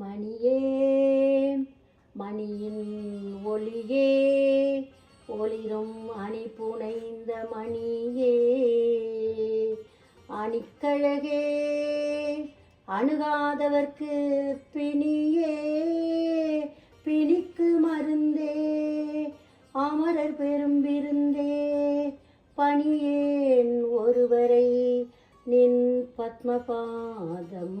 மணியே மணியின் ஒளியே ஒளிரும் அணி புனைந்த மணியே. அணிக்கழகே அணுகாதவர்க்கு பிணியே பிணிக்கு மருந்தே அமரர் பெரும் விருந்தே பணியேன் ஒருவரை நின் பத்மபாதம்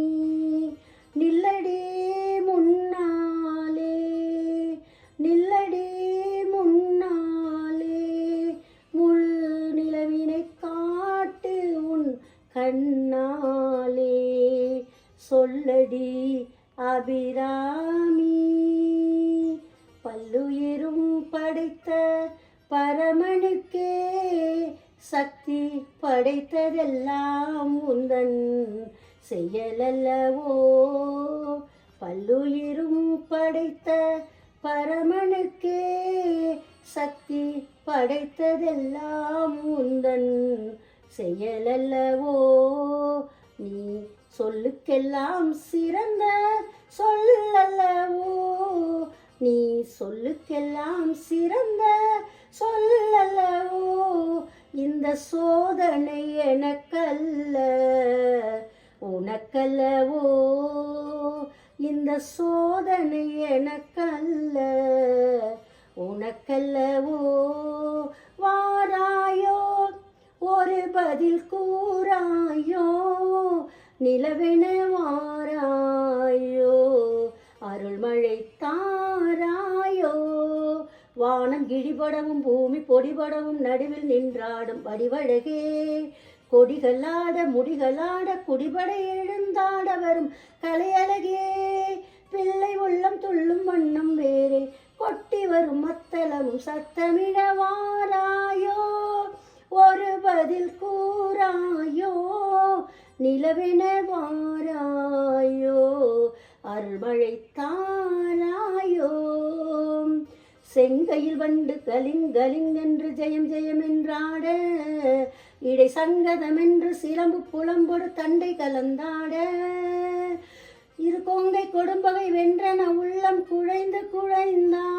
கண்ணாலே சொல்லடி அபிராமி. பல்லுயிரும் படைத்த பரமனுக்கே சக்தி படைத்ததெல்லாம் உந்தன் செயலல்லவோ. பல்லுயிரும் படைத்த பரமனுக்கே சக்தி படைத்ததெல்லாம் உந்தன் செயலல்லவோ? நீ சொல்லுக்கெல்லாம் சிறந்த சொல்லல்லவோ? நீ சொல்லுக்கெல்லாம் சிறந்த சொல்லல்லவோ? இந்த சோதனை எனக்கல்ல உனக்கல்லவோ? இந்த சோதனை எனக்கல்ல உனக்கல்லவோ? பதில் கூறாயோ நிலவென வாராயோ அருள்மழை தாராயோ. வானம் கிழிபடவும் பூமி பொடிபடவும் நடுவில் நின்றாடும் வடிவழகே. கொடிகளாட முடிகளாட குடிபட எழுந்தாட வரும் கலையழகே. பிள்ளை உள்ளம் துள்ளும் வண்ணம் வேறே கொட்டி வரும் மத்தளமும் சத்தமிட வாராயோ. ஒரு பதில் கூறாயோ நிலவின வாராயோ அருள்மழை தாராயோ. செங்கையில் வண்டு கலிங்கலிங்கென்று ஜெயம் ஜெயம் என்றாட இடை சங்கதம் என்று சிலம்பு புலம்பொடு தண்டை கலந்தாட. இரு கொங்கை கொடும்பகை வென்றன உள்ளம் குழைந்து குழைந்தான்